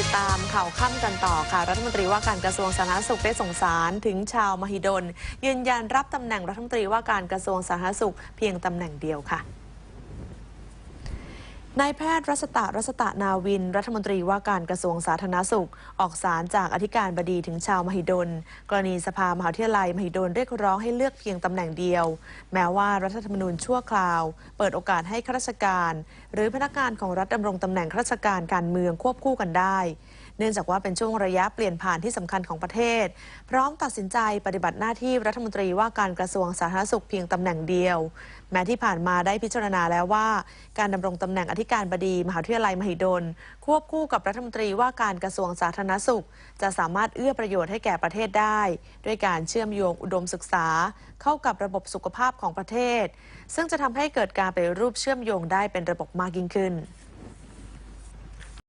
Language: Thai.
ติดตามข่าวค่ำกันต่อค่ะ รัฐมนตรีว่าการกระทรวงสาธารณสุขได้ส่งสารถึงชาวมหิดล ยืนยันรับตำแหน่งรัฐมนตรีว่าการกระทรวงสาธารณสุขเพียงตำแหน่งเดียวค่ะ นายแพทย์รัศตะรัศตะนาวิน รัฐมนตรีว่าการกระทรวงสาธารณสุข ออกสารจากอธิการบดีถึงชาวมหิดล กรณีสภามหาวิทยาลัยมหิดลเรียกร้องให้เลือกเพียงตำแหน่งเดียว แม้ว่ารัฐธรรมนูญชั่วคราว เปิดโอกาสให้ข้าราชการ หรือพนักงานของรัฐดำรงตำแหน่งข้าราชการการเมืองควบคู่กันได้ เนื่องจากว่าเป็นช่วงระยะเปลี่ยนผ่านที่สำคัญของประเทศ พร้อมตัดสินใจปฏิบัติหน้าที่รัฐมนตรีว่าการกระทรวงสาธารณสุขเพียงตำแหน่งเดียว แม้ที่ผ่านมาได้พิจารณาแล้วว่า การดำรงตำแหน่งอธิการบดีมหาวิทยาลัยมหิดล ควบคู่กับรัฐมนตรีว่าการกระทรวงสาธารณสุข จะสามารถเอื้อประโยชน์ให้แก่ประเทศได้ ด้วยการเชื่อมโยงอุดมศึกษา เข้ากับระบบสุขภาพของประเทศ ซึ่งจะทำให้เกิดการไปรูปเชื่อมโยงได้เป็นระบบมากยิ่งขึ้น